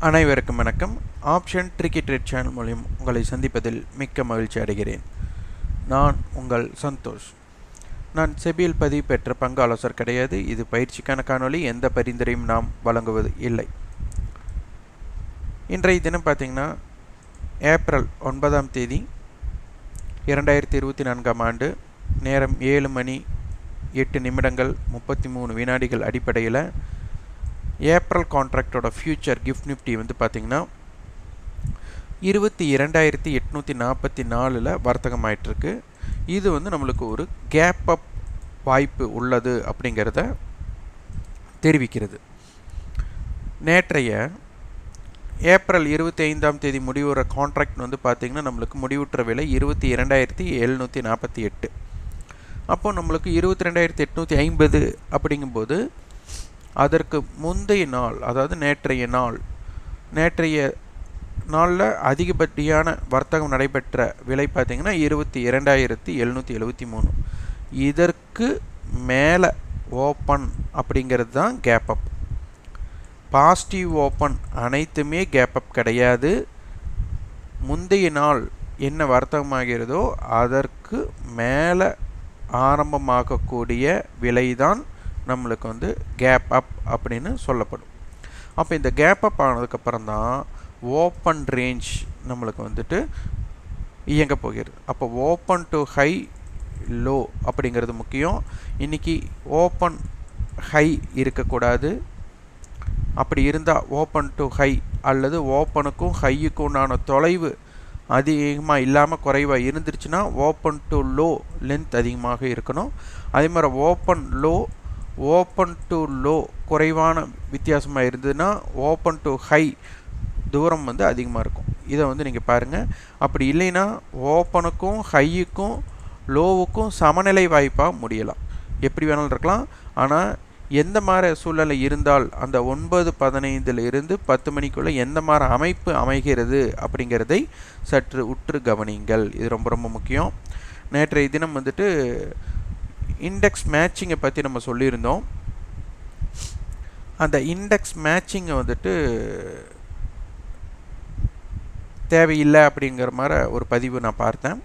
அனைவருக்கும் வணக்கம். Option tricky trade channel மூலியம் உங்களை சந்திப்பதில் மிக்க மகிழ்ச்சி அடைகிறேன். நான் உங்கள் சந்தோஷ். நான் செபியில் பதிவு பெற்ற பங்காலோசர் கிடையாது. இது பயிற்சிக்கான காணொளி. எந்த பரிந்துரையும் நாம் வழங்குவது இல்லை. இன்றைய தினம் பார்த்திங்கன்னா ஏப்ரல் ஒன்பதாம் தேதி இரண்டாயிரத்தி இருபத்தி நான்காம் ஆண்டு நேரம் ஏழு மணி எட்டு நிமிடங்கள் முப்பத்தி மூணு வினாடிகள் அடிப்படையில் ஏப்ரல் கான்ட்ராக்டோட ஃபியூச்சர் கிஃப்ட் நிஃப்டி வந்து பார்த்திங்கன்னா இருபத்தி இரண்டாயிரத்தி எட்நூற்றி நாற்பத்தி நாலில் வர்த்தகமாயிட்டிருக்கு. இது வந்து நம்மளுக்கு ஒரு கேப் அப் வாய்ப்பு உள்ளது அப்படிங்கிறத தெரிவிக்கிறது. நேற்றைய ஏப்ரல் இருபத்தி ஐந்தாம் தேதி முடிவுற கான்ட்ராக்ட் வந்து பார்த்திங்கன்னா நம்மளுக்கு முடிவுற்ற விலை இருபத்தி இரண்டாயிரத்தி எழுநூற்றி நாற்பத்தி எட்டு. அப்போது நம்மளுக்கு இருபத்தி ரெண்டாயிரத்தி எட்நூற்றி ஐம்பது அப்படிங்கும்போது அதற்கு முந்தைய நாள் அதாவது நேற்றைய நாள். நேற்றைய நாளில் அதிகப்படியான வர்த்தகம் நடைபெற்ற விலை பார்த்திங்கன்னா இருபத்தி இரண்டாயிரத்தி எழுநூற்றி எழுபத்தி மூணு. இதற்கு மேலே ஓப்பன் அப்படிங்கிறது தான் கேப் அப் பாசிட்டிவ் ஓப்பன் அனைத்துமே கேப் அப் கிடையாது. முந்தைய நாள் என்ன வர்த்தகமாகிறதோ அதற்கு மேலே ஆரம்பமாகக்கூடிய விலைதான் நம்மளுக்கு வந்து கேப் அப் அப்படின்னு சொல்லப்படும். அப்போ இந்த கேப் அப் ஆனதுக்கப்புறம் தான் ஓப்பன் ரேஞ்ச் நம்மளுக்கு வந்துட்டு இயங்க போகிறது. அப்போ ஓப்பன் டு ஹை லோ அப்படிங்கிறது முக்கியம். இன்றைக்கி ஓப்பன் ஹை இருக்கக்கூடாது. அப்படி இருந்தால் ஓப்பன் டு ஹை அல்லது ஓப்பனுக்கும் ஹையுக்கும் உண்டான தொலைவு அதிகமாக இல்லாமல் குறைவாக இருந்துருச்சுன்னா ஓப்பன் டு லோ லென்த் அதிகமாக இருக்கணும். அதே மாதிரி open low open to low குறைவான வித்தியாசமாக இருந்ததுன்னா ஓப்பன் டு ஹை தூரம் வந்து அதிகமாக இருக்கும். இதை வந்து நீங்கள் பாருங்கள் அப்படி இல்லைன்னா ஓப்பனுக்கும் ஹையுக்கும் லோவுக்கும் சமநிலை வாய்ப்பாக முடியலாம். எப்படி வேணாலும் இருக்கலாம். ஆனால் எந்த மாதிரி சூழ்நிலை இருந்தால் அந்த ஒன்பது பதினைந்தில் இருந்து பத்து மணிக்குள்ளே எந்த மாதிரி அமைப்பு அமைகிறது அப்படிங்கிறதை சற்று உற்று கவனிங்கள். இது ரொம்ப ரொம்ப முக்கியம். நேற்றைய தினம் வந்துட்டு இண்டெக்ஸ் மேட்சிங்கை பற்றி நம்ம சொல்லியிருந்தோம். அந்த இண்டெக்ஸ் மேட்சிங்கை வந்துட்டு தேவையில்லை அப்படிங்கிற மாதிரி ஒரு பதிவு நான் பார்த்தேன்.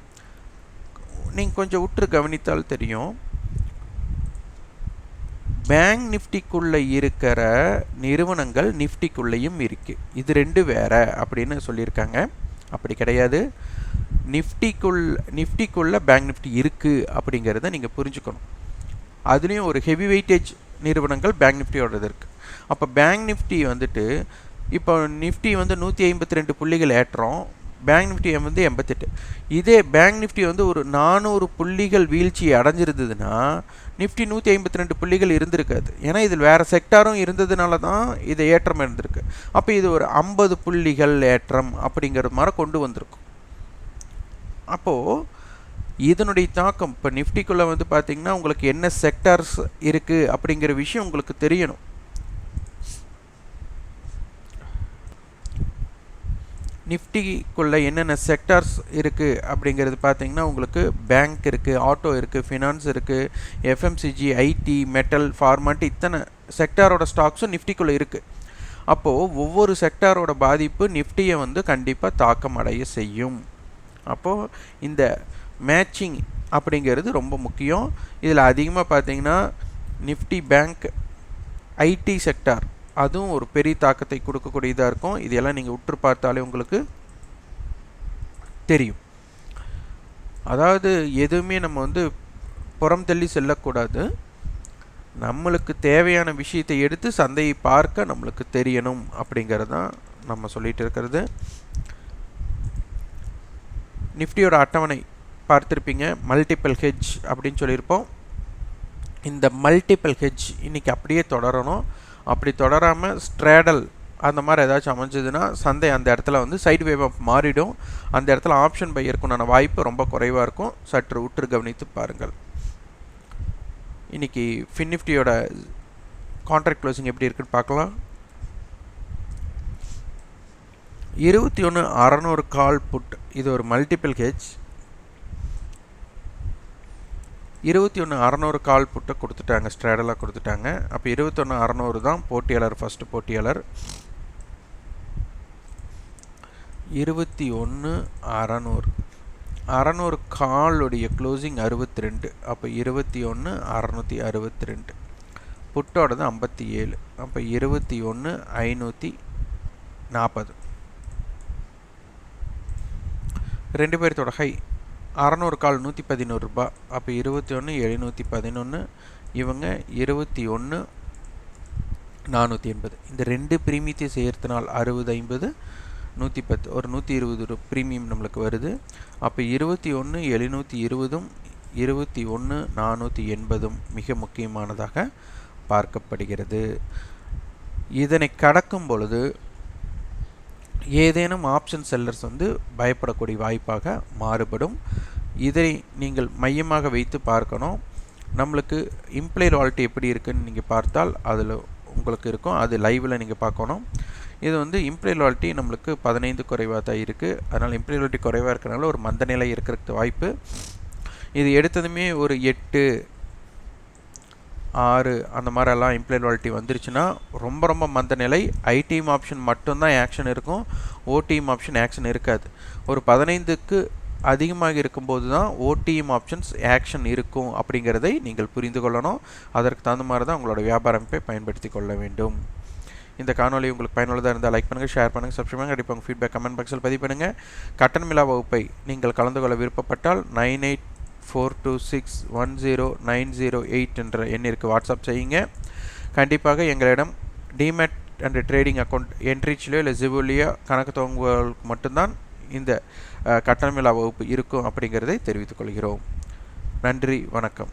நீங்கள் கொஞ்சம் உற்று கவனித்தால் தெரியும். பேங்க் நிஃப்டிக்குள்ளே இருக்கிற நிறுவனங்கள் நிஃப்டிக்குள்ளேயும் இருக்குது இது ரெண்டு வேறு அப்படின்னு சொல்லியிருக்காங்க. அப்படி கிடையாது. நிஃப்டிக்குள் நிஃப்டிக்குள்ளே பேங்க் நிஃப்டி இருக்குது அப்படிங்கிறத நீங்கள் புரிஞ்சுக்கணும். அதுலேயும் ஒரு ஹெவி வெயிட்டேஜ் நிறுவனங்கள் பேங்க் நிஃப்டியோடது இருக்குது அப்போ பேங்க் நிஃப்டி வந்துட்டு இப்போ நிஃப்டி வந்து நூற்றி ஐம்பத்தி ரெண்டு புள்ளிகள் ஏற்றோம் பேங்க் நிஃப்டி வந்து எண்பத்தெட்டு. இதே பேங்க் நிஃப்டி வந்து ஒரு நானூறு புள்ளிகள் வீழ்ச்சி அடைஞ்சிருந்ததுன்னா நிஃப்டி நூற்றி ஐம்பத்தி ரெண்டு புள்ளிகள் இருந்திருக்காது. ஏன்னா இதில் வேறு செக்டாரும் இருந்ததுனால தான் இது ஏற்றம் இருந்திருக்கு. அப்போ இது ஒரு ஐம்பது புள்ளிகள் ஏற்றம் அப்படிங்கிறது மாதிரி கொண்டு வந்திருக்கும். அப்போது இதனுடைய தாக்கம் இப்போ நிஃப்டிக்குள்ளே வந்து பார்த்திங்கன்னா உங்களுக்கு என்ன செக்டார்ஸ் இருக்குது அப்படிங்கிற விஷயம் உங்களுக்கு தெரியணும். நிஃப்டிக்குள்ளே என்னென்ன செக்டார்ஸ் இருக்குது அப்படிங்கிறது பார்த்தீங்கன்னா உங்களுக்கு பேங்க் இருக்குது ஆட்டோ இருக்குது ஃபினான்ஸ் இருக்குது எஃப்எம்சிஜி ஐடி மெட்டல் ஃபார்மாட் இத்தனை செக்டாரோட ஸ்டாக்ஸும் நிஃப்டிக்குள்ளே இருக்குது அப்போது ஒவ்வொரு செக்டாரோட பாதிப்பு நிஃப்டியை வந்து கண்டிப்பாக தாக்கம் அடைய செய்யும். அப்போது இந்த மேட்சிங் அப்படிங்கிறது ரொம்ப முக்கியம். இதில் அதிகமாக பார்த்தீங்கன்னா நிஃப்டி பேங்க் ஐடி செக்டார் அதுவும் ஒரு பெரிய தாக்கத்தை கொடுக்கக்கூடியதாக இருக்கும். இதெல்லாம் நீங்கள் உற்று பார்த்தாலே உங்களுக்கு தெரியும். அதாவது எதுவுமே நம்ம வந்து புறம் தள்ளி செல்லக்கூடாது. நம்மளுக்கு தேவையான விஷயத்தை எடுத்து சந்தையை பார்க்க நம்மளுக்கு தெரியணும் அப்படிங்கிறது தான் நம்ம சொல்லிகிட்டு இருக்கிறது. நிஃப்டியோட அட்டவணை பார்த்துருப்பீங்க. மல்டிபிள் ஹெஜ் அப்படின்னு சொல்லியிருப்போம். இந்த மல்டிபிள் ஹெஜ் இன்றைக்கி அப்படியே தொடரணும். அப்படி தொடராமல் ஸ்ட்ரேடல் அந்த மாதிரி ஏதாச்சும் அமைஞ்சதுன்னா சந்தை அந்த இடத்துல வந்து சைடு வேவாக மாறிடும். அந்த இடத்துல ஆப்ஷன் பை இருக்குண்டான வாய்ப்பு ரொம்ப குறைவாக இருக்கும். சற்று உற்று கவனித்து பாருங்கள். இன்றைக்கி ஃபின்னிஃப்டியோட கான்ட்ராக்ட் க்ளோசிங் எப்படி இருக்குன்னு பார்க்கலாம். இருபத்தி ஒன்று அறநூறு கால் புட் இது ஒரு மல்டிபிள் ஹெச் இருபத்தி ஒன்று அறநூறு கால் புட்டை கொடுத்துட்டாங்க ஸ்ட்ராடலாக கொடுத்துட்டாங்க. அப்போ இருபத்தொன்று அறநூறு தான் போட்டியாளர் ஃபஸ்ட்டு போட்டியாளர். இருபத்தி ஒன்று அறநூறு. அறநூறு காலுடைய க்ளோசிங் அறுபத்தி ரெண்டு அப்போ இருபத்தி ஒன்று அறநூற்றி அறுபத்தி ரெண்டு புட்டோடது ஐம்பத்தி ஏழு அப்போ இருபத்தி ஒன்று ஐநூற்றி நாற்பது ரெண்டு பேர்த்தோட ஹை அறநூறு கால் நூற்றி பதினோரு ரூபா. அப்போ இருபத்தி ஒன்று எழுநூற்றி பதினொன்று இவங்க இருபத்தி ஒன்று நானூற்றி எண்பது. இந்த ரெண்டு பிரீமியத்தை சேர்த்தனால் அறுபது ஐம்பது நூற்றி பத்து ஒரு நூற்றி இருபது ரூ ப்ரீமியம் நம்மளுக்கு வருது. அப்போ இருபத்தி ஒன்று எழுநூற்றி இருபதும் இருபத்தி ஒன்று நானூற்றி எண்பதும் மிக முக்கியமானதாக பார்க்கப்படுகிறது. இதனை கடக்கும் பொழுது ஏதேனும் ஆப்ஷன் செல்லர்ஸ் வந்து பயப்படக்கூடிய வாய்ப்பாக மாறுபடும். இதை நீங்கள் மையமாக வைத்து பார்க்கணும். நம்மளுக்கு இம்ப்ளை ராயல்ட்டி எப்படி இருக்குன்னு நீங்கள் பார்த்தால் அதில் உங்களுக்கு இருக்கும். அது லைவில் நீங்கள் பார்க்கணும். இது வந்து இம்ப்ளை லால்ட்டி நம்மளுக்கு பதினைந்து குறைவாக தான் இருக்குது அதனால் இம்ப்ளை லால்ட்டி குறைவாக இருக்கிறனால ஒரு மந்த நிலை இருக்கிறதுக்கு வாய்ப்பு. இது எடுத்ததுமே ஒரு எட்டு ஆறு அந்த மாதிரிலாம் இம்ப்ளைபிலிட்டி வந்துருச்சுன்னா ரொம்ப ரொம்ப மந்த நிலை. ஐடிஎம் ஆப்ஷன் மட்டும்தான் ஆக்ஷன் இருக்கும். ஓடிஎம் ஆப்ஷன் ஆக்ஷன் இருக்காது. ஒரு பதினைந்துக்கு அதிகமாக இருக்கும்போது தான் ஓடிஎம் ஆப்ஷன்ஸ் ஆக்ஷன் இருக்கும் அப்படிங்கிறதை நீங்கள் புரிந்து கொள்ளணும். அதற்கு தகுந்த மாதிரி தான் உங்களோட வியாபார அமைப்பை பயன்படுத்தி கொள்ள வேண்டும். இந்த காணொலி உங்களுக்கு பயனுள்ளதாக இருந்தால் லைக் பண்ணுங்கள் ஷேர் பண்ணுங்கள் சப்ஸ்கிரைப் பண்ணுங்கள் கண்டிப்பாக உங்கள் ஃபீட்பேக் கமெண்ட் பாக்ஸில் பதிவு பண்ணுங்கள் கட்டணமில்லா வகுப்பை நீங்கள் கலந்து கொள்ள விருப்பப்பட்டால் nine eight four two six one zero nine zero eight என்ற எண்ணிற்கு வாட்ஸ்அப் செய்யுங்க. கண்டிப்பாக எங்களிடம் டிமெட் அண்ட் ட்ரேடிங் அக்கௌண்ட் என்ட்ரிச்சிலோ இல்லை ஜிபுலியோ கணக்கு துவங்குவதற்கு மட்டும்தான் இந்த கட்டணமில்லா வகுப்பு இருக்கும் அப்படிங்கிறதை தெரிவித்துக் கொள்கிறோம். நன்றி வணக்கம்.